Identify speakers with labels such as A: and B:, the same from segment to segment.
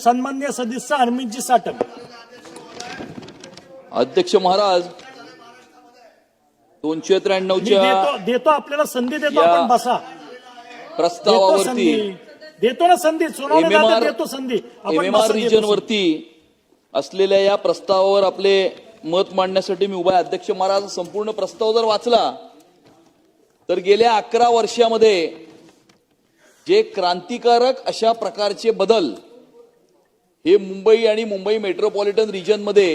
A: सन्मान्य सदस्य हरमीतजी साटम
B: अध्यक्ष महाराज दोनशे
A: मी
B: त्र्याण्णवच्या
A: देतो देतो आपल्याला संधी देतो
B: या
A: आपण बसा. देतो
B: प्रस्तावावरती
A: देतो ना संधी सोनवणे
B: MMR
A: दादा देतो संधी. आपण
B: एमएमआर
A: बसा, देतो
B: रिजन
A: संधी.
B: वरती असलेल्या या प्रस्तावावर आपले मत मांडण्यासाठी मी उभा आहे. अध्यक्ष महाराज संपूर्ण प्रस्ताव जर वाचला तर गेल्या अकरा वर्षामध्ये जे क्रांतिकारक अशा प्रकारचे बदल हे मुंबई आणि मुंबई मेट्रोपॉलिटन रिजनमध्ये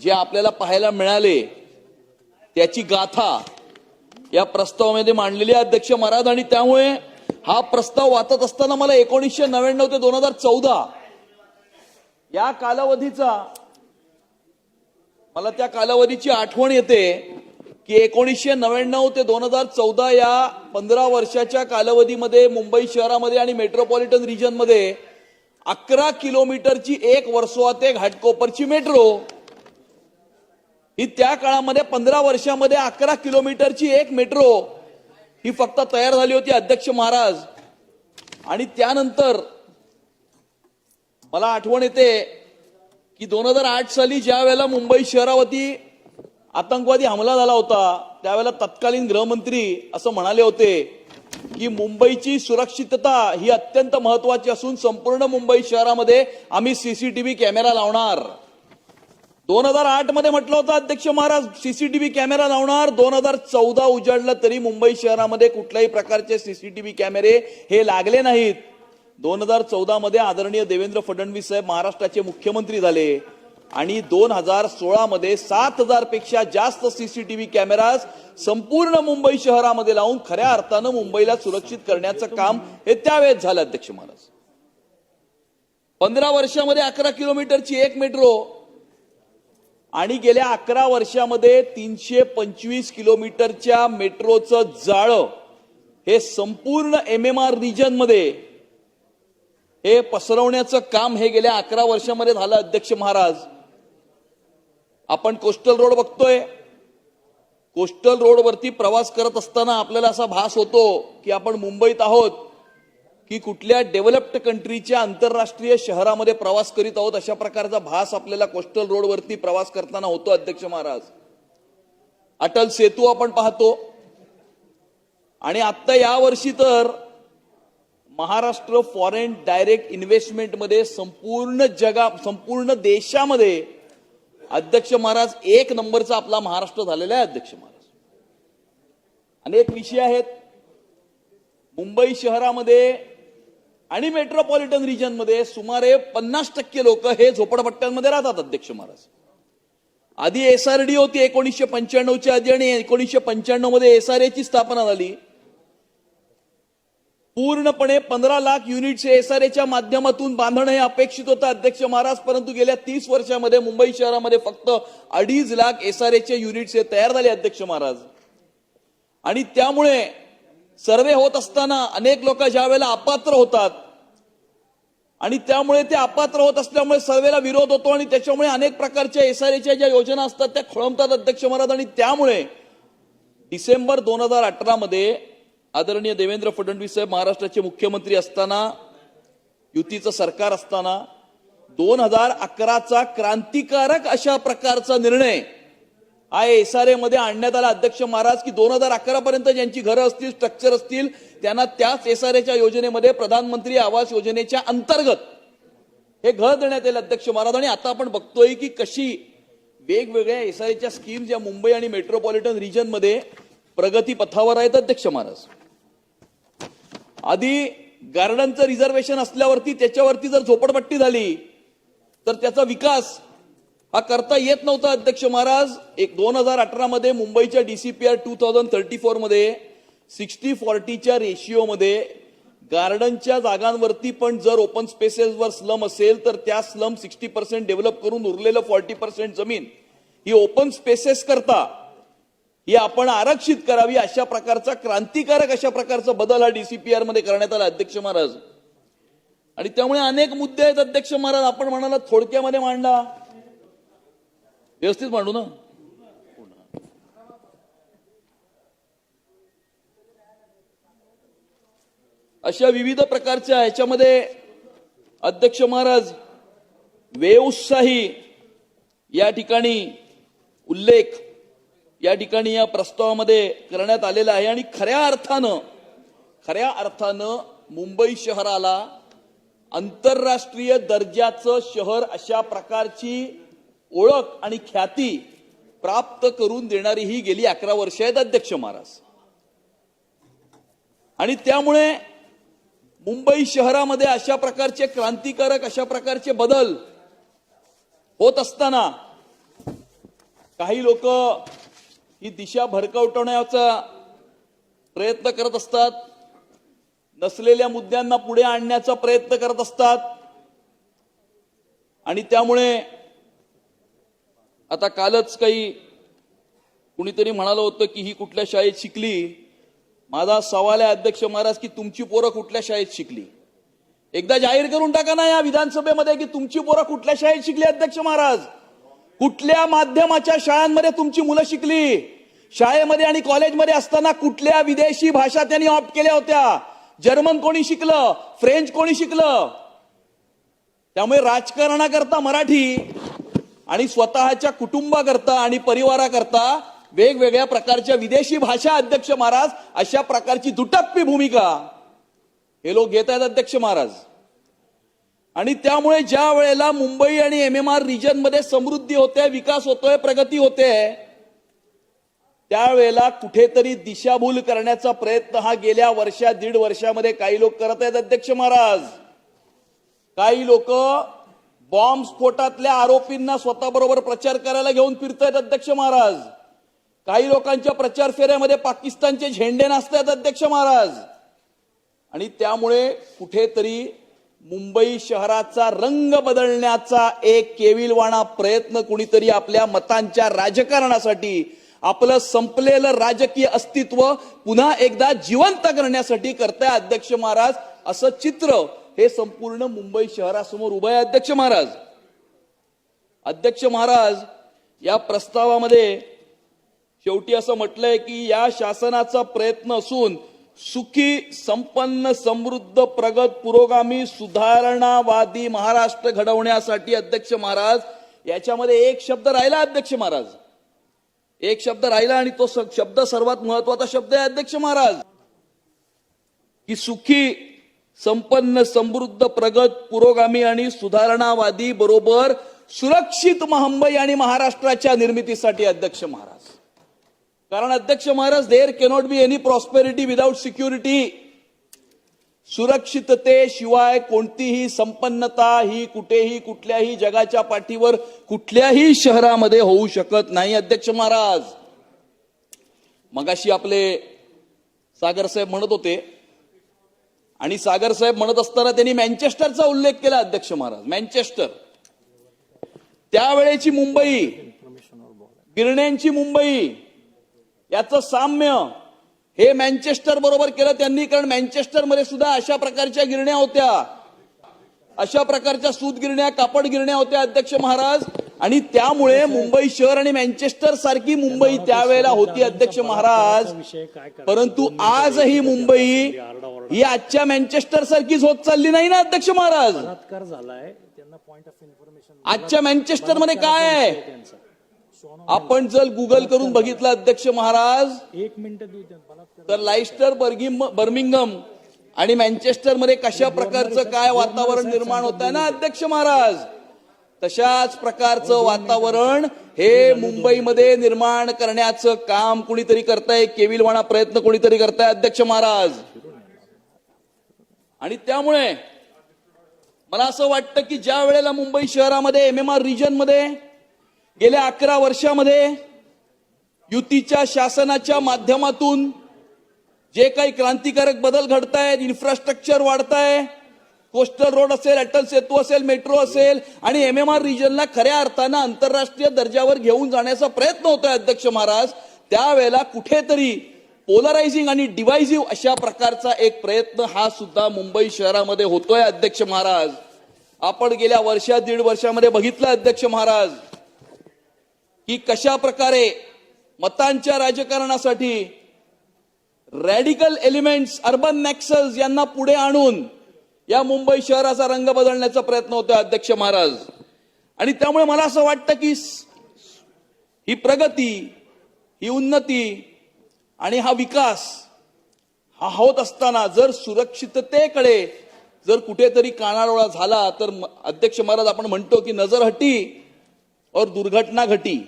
B: जे आपल्याला पाहायला मिळाले त्याची गाथा या प्रस्तावामध्ये मांडलेली अध्यक्ष महाराज. आणि त्यामुळे हा प्रस्ताव वाचत असताना मला एकोणीसशे नव्याण्णव ते दोन हजार चौदा या कालावधीचा मला त्या कालावधीची आठवण येते की एकोणीसशे नव्याण्णव ते दोन हजार चौदा या पंधरा वर्षाच्या कालावधीमध्ये मुंबई शहरामध्ये आणि मेट्रोपॉलिटन रिजनमध्ये अकरा किलोमीटरची एक वर्सोवा ते घाटकोपरची मेट्रो. ही त्या काळामध्ये पंधरा वर्षामध्ये अकरा किलोमीटरची एक मेट्रो ही फक्त तयार झाली होती अध्यक्ष महाराज. आणि त्यानंतर मला आठवण येते की दोन हजार आठ साली ज्या वेळेला मुंबई शहरावरती आतंकवादी हमला झाला होता त्यावेळेला तत्कालीन गृहमंत्री असं म्हणाले होते की मुंबईची सुरक्षितता ही अत्यंत महत्वाची असून संपूर्ण मुंबई शहरामध्ये आम्ही सीसीटीव्ही कॅमेरा लावणार. दोन हजार आठमध्ये म्हटलं होतं अध्यक्ष महाराज सीसीटीव्ही कॅमेरा लावणार. दोन हजार चौदा उजाडलं तरी मुंबई शहरामध्ये कुठल्याही प्रकारचे सीसीटीव्ही कॅमेरे हे लागले नाहीत. दोन हजार चौदा मध्ये आदरणीय देवेंद्र फडणवीस साहेब महाराष्ट्राचे मुख्यमंत्री झाले. आणि दोन हजार सोळा मध्ये सात हजारपेक्षा जास्त सीसीटीव्ही कॅमेराज संपूर्ण मुंबई शहरामध्ये लावून खऱ्या अर्थानं मुंबईला सुरक्षित करण्याचं काम हे त्यावेळेस झालं अध्यक्ष महाराज. पंधरा वर्षामध्ये अकरा किलोमीटरची एक मेट्रो आणि गेल्या अकरा वर्षामध्ये तीनशे पंचवीस किलोमीटरच्या मेट्रोचं जाळं हे संपूर्ण एम एम आर रिजनमध्ये हे पसरवण्याचं काम हे गेल्या अकरा वर्षामध्ये झालं अध्यक्ष महाराज. आपण कोस्टल रोड बघतोय. कोस्टल रोडवरती प्रवास करत असताना आपल्याला असा भास होतो की आपण मुंबईत आहोत की कुठल्या डेव्हलप्ड कंट्रीच्या आंतरराष्ट्रीय शहरामध्ये प्रवास करीत आहोत अशा प्रकारचा भास आपल्याला कोस्टल रोडवरती प्रवास करताना होतो अध्यक्ष महाराज. अटल सेतू आपण पाहतो. आणि आत्ता यावर्षी तर महाराष्ट्र फॉरेन डायरेक्ट इन्व्हेस्टमेंटमध्ये संपूर्ण जगा संपूर्ण देशामध्ये अध्यक्ष महाराज एक नंबरचा आपला महाराष्ट्र झालेला आहे अध्यक्ष महाराज. अनेक विषय आहेत. मुंबई शहरामध्ये आणि मेट्रोपॉलिटन रिजनमध्ये सुमारे पन्नास टक्के लोक हे झोपडपट्ट्यांमध्ये राहतात अध्यक्ष महाराज. आधी एसआरडी होती एकोणीसशे पंच्याण्णवच्या आधी आणि एकोणीसशे पंच्याण्णवमध्ये एसआरएची स्थापना झाली. पूर्णपणे पंधरा लाख युनिट्स एसआरएच्या माध्यमातून बांधणं हे अपेक्षित होतं अध्यक्ष महाराज. परंतु गेल्या तीस वर्षामध्ये मुंबई शहरामध्ये फक्त अडीच लाख एसआरएचे युनिट्स हे तयार झाले अध्यक्ष महाराज. आणि त्यामुळे सर्वे होत असताना अनेक लोक ज्या वेळेला अपात्र होतात आणि त्यामुळे ते अपात्र होत असल्यामुळे सर्वेला विरोध होतो आणि त्याच्यामुळे अनेक प्रकारच्या एसआरएच्या ज्या योजना असतात त्या खोळंबतात अध्यक्ष महाराज. आणि त्यामुळे डिसेंबर दोन हजार अठरामध्ये आदरणीय देवेंद्र फडणवीस साहेब महाराष्ट्राचे मुख्यमंत्री असताना युतीचं सरकार असताना दोन हजार अकराचा क्रांतिकारक अशा प्रकारचा निर्णय आय एस आरमध्ये आणण्यात आला. अध्यक्ष महाराज की दोन हजार अकरा पर्यंत ज्यांची घरं असतील स्ट्रक्चर असतील त्यांना त्याच एस आर एच्या योजनेमध्ये प्रधानमंत्री आवास योजनेच्या अंतर्गत हे घर देण्यात येईल अध्यक्ष महाराज. आणि आता आपण बघतोय की कशी वेगवेगळ्या एस आर एच्या स्कीम्स या मुंबई आणि मेट्रोपॉलिटन रिजनमध्ये प्रगती पथावर आहेत अध्यक्ष महाराज. आधी गार्डनचं रिझर्वेशन असल्यावरती त्याच्यावरती जर झोपडपट्टी झाली तर त्याचा विकास हा करता येत नव्हता अध्यक्ष महाराज. एक दोन हजार अठरा मध्ये मुंबईच्या डीसीपीआर टू थाउजंड थर्टी फोरमध्ये सिक्स्टी फॉर्टीच्या रेशिओमध्ये गार्डनच्या जागांवरती पण जर ओपन स्पेसेसवर स्लम असेल तर त्या स्लम सिक्स्टी पर्सेंट डेव्हलप करून उरलेलं फॉर्टी पर्सेंट जमीन ही ओपन स्पेसेस करता ही आपण आरक्षित करावी अशा प्रकारचा क्रांतिकारक अशा प्रकारचा बदल हा डीसीपीआरमध्ये करण्यात आला अध्यक्ष महाराज. आणि त्यामुळे अनेक मुद्दे आहेत अध्यक्ष महाराज. आपण म्हणाला थोडक्यामध्ये मांडला व्यवस्थित मांडू ना. अशा विविध प्रकारच्या ह्याच्यामध्ये अध्यक्ष महाराज वेउत्साही या ठिकाणी उल्लेख या ठिकाणी या प्रस्तावामध्ये करण्यात आलेला आहे. आणि खऱ्या अर्थानं खऱ्या अर्थानं मुंबई शहराला आंतरराष्ट्रीय दर्जाचं शहर अशा प्रकारची ओळख आणि ख्याती प्राप्त करून देणारी ही गेली अकरा वर्ष आहेत अध्यक्ष महाराज. आणि त्यामुळे मुंबई शहरामध्ये अशा प्रकारचे क्रांतिकारक अशा प्रकारचे बदल होत असताना काही लोक ही दिशा भरकवटवण्याचा प्रयत्न करत असतात. नसलेल्या मुद्द्यांना पुढे आणण्याचा प्रयत्न करत असतात. आणि त्यामुळे आता कालच काही कुणीतरी म्हणालं होतं की ही कुठल्या शाळेत शिकली? माझा सवाल आहे अध्यक्ष महाराज की तुमची पोरं कुठल्या शाळेत शिकली? एकदा जाहीर करून टाका ना या विधानसभेमध्ये की तुमची पोरं कुठल्या शाळेत शिकली अध्यक्ष महाराज? कुठल्या माध्यमाच्या शाळांमध्ये तुमची मुलं शिकली? शाळेमध्ये आणि कॉलेजमध्ये असताना कुठल्या विदेशी भाषा त्यांनी ऑप्ट केल्या होत्या? जर्मन कोणी शिकलं? फ्रेंच कोणी शिकलं? त्यामुळे राजकारणाकरता मराठी आणि स्वतःच्या कुटुंबाकरता आणि परिवाराकरता वेगवेगळ्या प्रकारच्या विदेशी भाषा अध्यक्ष महाराज अशा प्रकारची दुटप्पी भूमिका. हे लोक घेत आहेत अध्यक्ष महाराज. आणि त्यामुळे ज्या वेळेला मुंबई आणि एम एम आर रिजनमध्ये समृद्धी होते विकास होतोय प्रगती होते त्यावेळेला कुठेतरी दिशाभूल करण्याचा प्रयत्न हा गेल्या वर्षा दीड वर्षामध्ये काही लोक करत आहेत अध्यक्ष महाराज. काही लोक बॉम्ब स्फोटातल्या आरोपींना स्वतःबरोबर प्रचार करायला घेऊन फिरतायत अध्यक्ष महाराज. काही लोकांच्या प्रचार फेऱ्यामध्ये पाकिस्तानचे झेंडे नाचतायत अध्यक्ष महाराज. आणि त्यामुळे कुठेतरी मुंबई शहराचा रंग बदलण्याचा एक केविलवाणा प्रयत्न कुणीतरी आपल्या मतांच्या राजकारणासाठी आपलं संपलेलं राजकीय अस्तित्व पुन्हा एकदा जिवंत करण्यासाठी करताय अध्यक्ष महाराज. असं चित्र हे संपूर्ण मुंबई शहरासमोर उभं आहे अध्यक्ष महाराज. अध्यक्ष महाराज या प्रस्तावामध्ये शेवटी असं म्हटलंय की या शासनाचा प्रयत्न असून सुखी संपन्न समृद्ध प्रगत पुरोगामी सुधारणावादी महाराष्ट्र घडवण्यासाठी अध्यक्ष महाराज याच्यामध्ये एक शब्द राहिला अध्यक्ष महाराज. एक शब्द राहिला आणि तो शब्द सर्वात महत्त्वाचा शब्द आहे अध्यक्ष महाराज. की सुखी संपन्न समृद्ध प्रगत पुरोगामी आणि सुधारणावादी बरोबर सुरक्षित मुंबई आणि महाराष्ट्राच्या निर्मितीसाठी अध्यक्ष महाराज. कारण अध्यक्ष Maharaj there cannot be any prosperity without security सुरक्षिततेशिवाय कोणतीही संपन्नता ही कुठेही कुठल्याही जगाच्या पाठीवर कुठल्याही शहरामध्ये होऊ शकत नाही अध्यक्ष महाराज. मगाशी आपले सागरसाहेब म्हणत होते. आणि सागरसाहेब म्हणत असताना त्यांनी मँचेस्टरचा उल्लेख केला अध्यक्ष महाराज मँचेस्टर. त्यावेळेची मुंबई गिरण्यांची मुंबई याचं साम्य हे मँचेस्टर बरोबर केलं त्यांनी कारण मँचेस्टरमध्ये सुद्धा अशा प्रकारच्या गिरण्या होत्या. अशा प्रकारच्या सूत गिरण्या कापड गिरण्या होत्या अध्यक्ष महाराज. आणि त्यामुळे मुंबई शहर आणि मँचेस्टर सारखी मुंबई त्यावेळेला होती अध्यक्ष महाराज? परंतु आजही मुंबई ही आजच्या मँचेस्टर सारखीच होत चालली नाही ना अध्यक्ष महाराज?
A: बलात्कार झालाय. त्यांना पॉइंट ऑफ इन्फॉर्मेशन
B: आजच्या मँचेस्टरमध्ये काय आहे? आपण जर गुगल करून बघितलं अध्यक्ष महाराज
A: एक मिनिट
B: तर लाइस्टर बर्गिम बर्मिंगम आणि मँचेस्टरमध्ये कशा प्रकारचं काय वातावरण निर्माण होत आहे ना अध्यक्ष महाराज? तशाच प्रकारचं वातावरण हे मुंबईमध्ये निर्माण करण्याचं काम कुणीतरी करताय केविलवाणा प्रयत्न कोणीतरी करताय अध्यक्ष महाराज. आणि त्यामुळे मला असं वाटतं की ज्या वेळेला मुंबई शहरामध्ये एम एम आर रिजनमध्ये गेल्या अकरा वर्षामध्ये युतीच्या शासनाच्या माध्यमातून जे काही क्रांतिकारक बदल घडतायत इन्फ्रास्ट्रक्चर वाढताय कोस्टल रोड असेल अटल सेतू असेल मेट्रो असेल आणि एम एम आर रिजनला खऱ्या अर्थानं आंतरराष्ट्रीय दर्जावर घेऊन जाण्याचा प्रयत्न होतोय अध्यक्ष महाराज. त्यावेळेला कुठेतरी पोलरायझिंग आणि डिवायझिव्ह अशा प्रकारचा एक प्रयत्न हा सुद्धा मुंबई शहरामध्ये होतोय अध्यक्ष महाराज. आपण गेल्या वर्षा दीड वर्षामध्ये बघितलं अध्यक्ष महाराज. की कशा प्रकारे मतांच्या राजकारणासाठी रॅडिकल एलिमेंट्स अर्बन नॅक्सल्स यांना पुढे आणून या मुंबई शहराचा रंग बदलण्याचा प्रयत्न होतोय अध्यक्ष महाराज. आणि त्यामुळे मला असं वाटतं की ही प्रगती ही उन्नती आणि हा विकास हा होत असताना जर सुरक्षिततेकडे जर कुठेतरी कानाडोळा झाला तर अध्यक्ष महाराज आपण म्हणतो की नजर हटी और दुर्घटना घटी.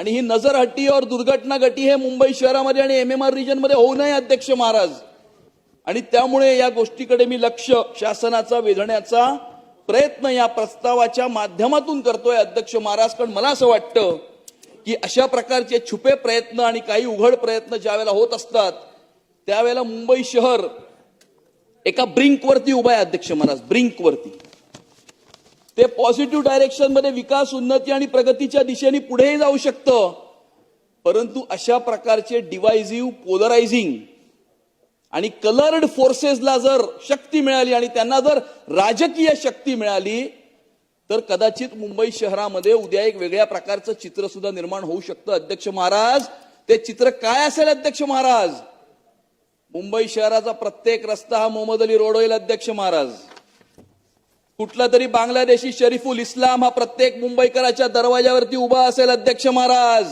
B: आणि ही नजर हट्टी और दुर्घटना घटी हे मुंबई शहरामध्ये आणि एम एम आर रिजनमध्ये होऊ नये अध्यक्ष महाराज. आणि त्यामुळे या गोष्टीकडे मी लक्ष शासनाचा वेधण्याचा प्रयत्न या प्रस्तावाच्या माध्यमातून करतोय अध्यक्ष महाराज. कारण मला असं वाटतं की अशा प्रकारचे छुपे प्रयत्न आणि काही उघड प्रयत्न ज्यावेळेला होत असतात त्यावेळेला मुंबई शहर एका ब्रिंकवरती उभा आहे अध्यक्ष महाराज. ब्रिंकवरती. ते पॉझिटिव्ह डायरेक्शनमध्ये विकास उन्नती आणि प्रगतीच्या दिशेने पुढेही जाऊ शकतं. परंतु अशा प्रकारचे डिवायझिव्ह पोलरायझिंग आणि कलर्ड फोर्सेसला जर शक्ती मिळाली आणि त्यांना जर राजकीय शक्ती मिळाली तर कदाचित मुंबई शहरामध्ये उद्या एक वेगळ्या प्रकारचं चित्र सुद्धा निर्माण होऊ शकतं. अध्यक्ष महाराज ते चित्र काय असेल अध्यक्ष महाराज? मुंबई शहराचा प्रत्येक रस्ता हा मोहम्मद अली रोड होईल अध्यक्ष महाराज. कुठला तरी बांगलादेशी शरीफुल इस्लाम हा प्रत्येक मुंबईकराच्या दरवाजावरती उभा असेल अध्यक्ष महाराज.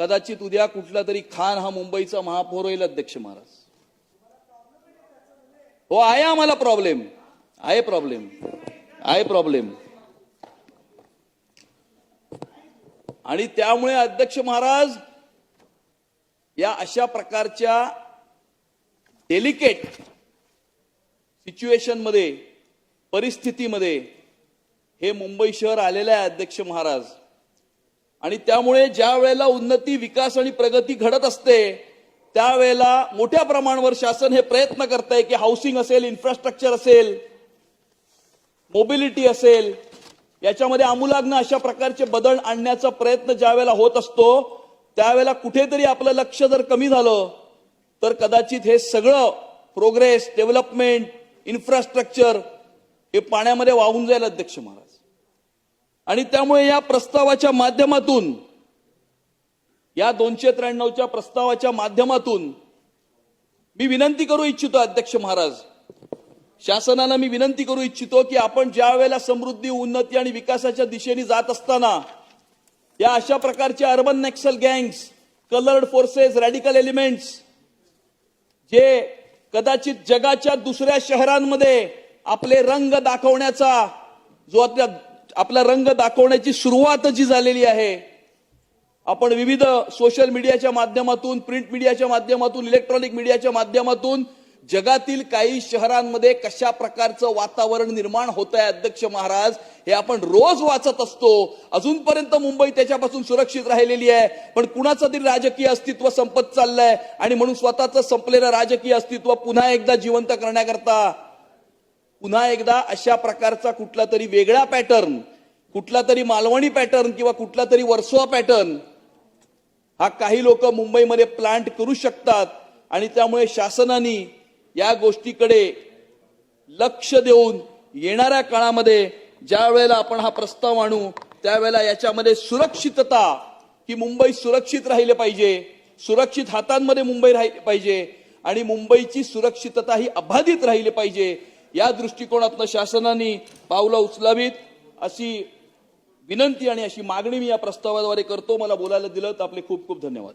B: कदाचित उद्या कुठला तरी खान हा मुंबईचा महापौर होईल अध्यक्ष महाराज. हो आहे आम्हाला प्रॉब्लेम आहे प्रॉब्लेम आहे प्रॉब्लेम आणि त्यामुळे अध्यक्ष महाराज या अशा प्रकारच्या डेलिकेट सिच्युएशनमध्ये परिस्थितीमध्ये हे मुंबई शहर आलेलं आहे अध्यक्ष महाराज. आणि त्यामुळे ज्या वेळेला उन्नती विकास आणि प्रगती घडत असते त्यावेळेला मोठ्या प्रमाणावर शासन हे प्रयत्न करत आहे की हाऊसिंग असेल इन्फ्रास्ट्रक्चर असेल मोबिलिटी असेल याच्यामध्ये आमूलाग्न अशा प्रकारचे बदल आणण्याचा प्रयत्न ज्या वेळेला होत असतो त्यावेळेला कुठेतरी आपलं लक्ष जर कमी झालं तर कदाचित हे सगळं प्रोग्रेस डेव्हलपमेंट इन्फ्रास्ट्रक्चर हे पाण्यामध्ये वाहून जाईल अध्यक्ष महाराज. आणि त्यामुळे या प्रस्तावाच्या माध्यमातून या दोनशे त्र्याण्णवच्या प्रस्तावाच्या माध्यमातून मी विनंती करू इच्छितो अध्यक्ष महाराज शासनाला मी विनंती करू इच्छितो की आपण ज्या वेळेला समृद्धी उन्नती आणि विकासाच्या दिशेने जात असताना या अशा प्रकारच्या urban naxal gangs coloured forces radical elements जे कदाचित जगाच्या दुसऱ्या शहरांमध्ये आपले रंग दाखवण्याचा जो आपल्या आपला रंग दाखवण्याची सुरुवात जी झालेली आहे आपण विविध सोशल मीडियाच्या माध्यमातून प्रिंट मीडियाच्या माध्यमातून इलेक्ट्रॉनिक मीडियाच्या माध्यमातून जगातील काही शहरांमध्ये कशा प्रकारचं वातावरण निर्माण होत आहे अध्यक्ष महाराज हे आपण रोज वाचत असतो. अजूनपर्यंत मुंबई त्याच्यापासून सुरक्षित राहिलेली आहे पण कुणाचं तरी राजकीय अस्तित्व संपत चाललंय आणि म्हणून स्वतःचं संपलेलं राजकीय अस्तित्व पुन्हा एकदा जिवंत करण्याकरता पुन्हा एकदा अशा प्रकारचा कुठला तरी वेगळा पॅटर्न कुठला तरी मालवणी पॅटर्न किंवा कुठला तरी वर्सोवा पॅटर्न हा काही लोक मुंबईमध्ये प्लांट करू शकतात. आणि त्यामुळे शासनाने या गोष्टीकडे लक्ष देऊन येणाऱ्या काळामध्ये ज्या वेळेला आपण हा प्रस्ताव आणू त्यावेळेला याच्यामध्ये सुरक्षितता ही मुंबई सुरक्षित राहिले पाहिजे सुरक्षित हातांमध्ये मुंबई राहिली पाहिजे आणि मुंबईची सुरक्षितता ही अबाधित राहिली पाहिजे. या दृष्टिकोनातनं शासनाने पावलं उचलावीत अशी विनंती आणि अशी मागणी मी या प्रस्तावाद्वारे करतो. मला बोलायला दिलं तर आपले खूप खूप धन्यवाद.